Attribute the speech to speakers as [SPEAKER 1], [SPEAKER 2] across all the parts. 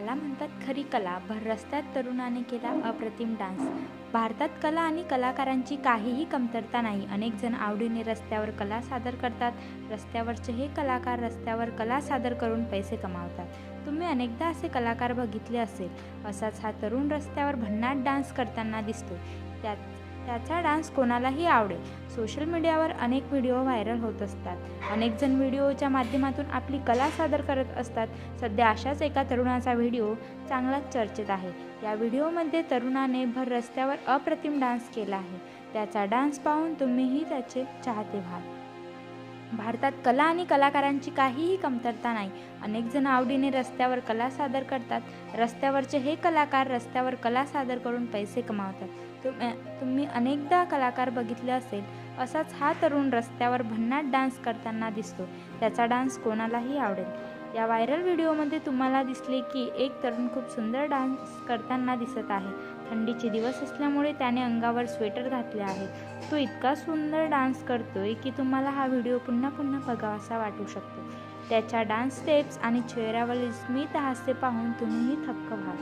[SPEAKER 1] याला म्हणतात खरी कला. भर रस्त्यात तरुणाने केला अप्रतिम डान्स. भारतात कला आणि कलाकारांची काहीही कमतरता नाही. अनेक जण आवडीने रस्त्यावर कला सादर करतात. रस्त्यावरचे हे कलाकार रस्त्यावर कला सादर करून पैसे कमावतात. तुम्ही अनेकदा असे कलाकार बघितले असेल. असाच हा तरुण रस्त्यावर भन्नाट डान्स करताना दिसतो. त्यात त्याचा डान्स कोणालाही आवडेल. सोशल मीडियावर अनेक व्हिडिओ व्हायरल होत असतात. अनेक जण व्हिडिओच्या माध्यमातून आपली कला सादर करत असतात. सध्या अशाच एका तरुणाचा व्हिडिओ चांगलाच चर्चेत आहे. या व्हिडिओमध्ये तरुणाने भर रस्त्यावर अप्रतिम डान्स केला आहे. त्याचा डान्स पाहून तुम्हीही त्याचे चाहते व्हाल. भारतात कला आणि कलाकारांची काहीही कमतरता नाही. अनेक जण आवडीने रस्त्यावर कला सादर करतात. रस्त्यावरचे हे कलाकार रस्त्यावर कला सादर करून पैसे कमावतात. तुम तुम्ही अनेकदा कलाकार बघितले असेल असाच हा तरुण रस्त्यावर भन्नाट डान्स करताना दिसतो. त्याचा डान्स कोणालाही आवडेल. या व्हायरल व्हिडिओमध्ये तुम्हाला दिसले की एक तरुण खूप सुंदर डान्स करताना दिसत आहे. थंडीचे दिवस असल्यामुळे त्याने अंगावर स्वेटर घातले आहे. तो इतका सुंदर डान्स करतोय की तुम्हाला हा व्हिडिओ पुन्हा पुन्हा बघावासा वाटू शकतो. त्याच्या डान्स स्टेप्स आणि चेहऱ्यावरील स्मित हास्य पाहून तुम्हीही थक्क व्हाल.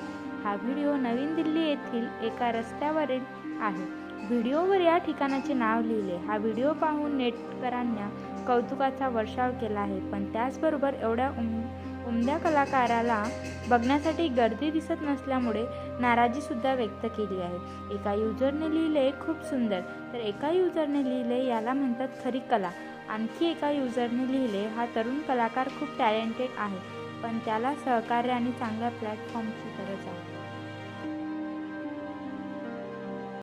[SPEAKER 1] हा व्हिडिओ नवीन दिल्ली येथील एका रस्त्यावरील आहे. व्हिडिओवर या ठिकाणाचे नाव लिहिले. हा व्हिडिओ पाहून नेटकरांना कौतुकाचा वर्षाव केला आहे. पण त्याचबरोबर एवढ्या उम उमद्या कलाकाराला बघण्यासाठी गर्दी दिसत नसल्यामुळे नाराजीसुद्धा व्यक्त केली आहे. एका युजरने लिहिले खूप सुंदर. तर एका युजरने लिहिले याला म्हणतात खरी कला. आणखी एका युजरने लिहिले हा तरुण कलाकार खूप टॅलेंटेड आहे. पण त्याला सहकार्य आणि चांगल्या प्लॅटफॉर्मची गरज आहे.